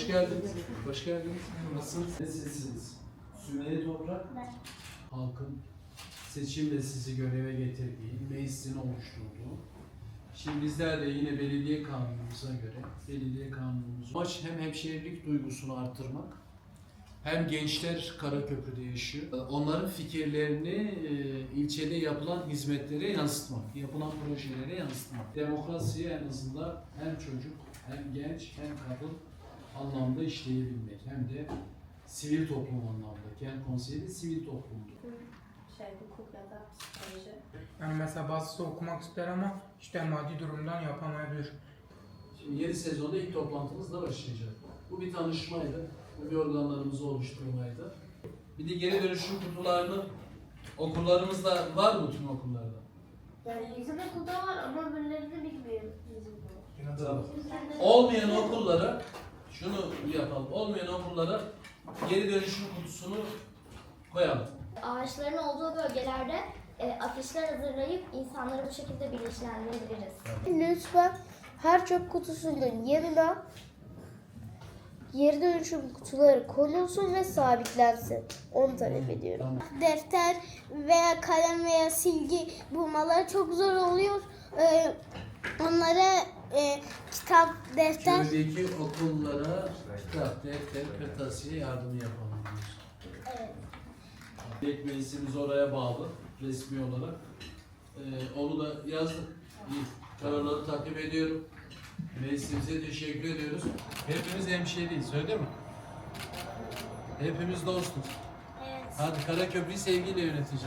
Hoş geldiniz. Hoş geldiniz. Nasılsınız? Nasılsınız? Sümeyye Toprak, halkın seçimle sizi göreve getirdiği, meclisin oluşturduğu. Şimdi bizler de yine belediye kanunumuza göre, belediye kanunumuz amaç hem hemşehrilik duygusunu arttırmak, hem gençler Karaköprü'de yaşıyor. Onların fikirlerini e, ilçede yapılan hizmetlere yansıtmak, yapılan projelere yansıtmak. Demokrasiyi en azından hem çocuk, hem genç, hem kadın anlamda işleyebilmek. Hem de sivil toplum anlamda. Kent konseyi de sivil toplumdu. şey hukuk ya da psikoloji. Yani mesela bazısı okumak ister ama işte maddi durumdan yapamayabilir. Şimdi yeni sezonda ilk toplantımızla başlayacak. Bu bir tanışmaydı. Bu bir organlarımızı oluşturmaydı. Bir de geri dönüşüm kutularını okullarımızda var mı tüm okullarda? Yani bizim okulda var ama öbürlerini bilmiyorum bizim. Olmayan okullara şunu yapalım. Olmayan okullara geri dönüşüm kutusunu koyalım. Ağaçların olduğu bölgelerde e, afişler hazırlayıp insanları bu şekilde bilinçlendirebiliriz. Lütfen her çöp kutusunun yanına geri dönüşüm kutuları konulsun ve sabitlensin. Onu talep ediyorum. Tamam. Defter veya kalem veya silgi bulmaları çok zor oluyor. Ee, onlara e, kitap, defter Köydeki okullara kitap, defter, kırtasiye yardımı yapalım. Evet. İlk meclisimiz oraya bağlı resmi olarak. Ee, onu da yazdık. İyi. Kararları takip ediyorum. Meclisimize teşekkür ediyoruz. Hepimiz hemşehriyiz öyle mi? Hepimiz dostuz. Evet. Hadi Karaköprü'yü sevgiyle yöneteceğiz.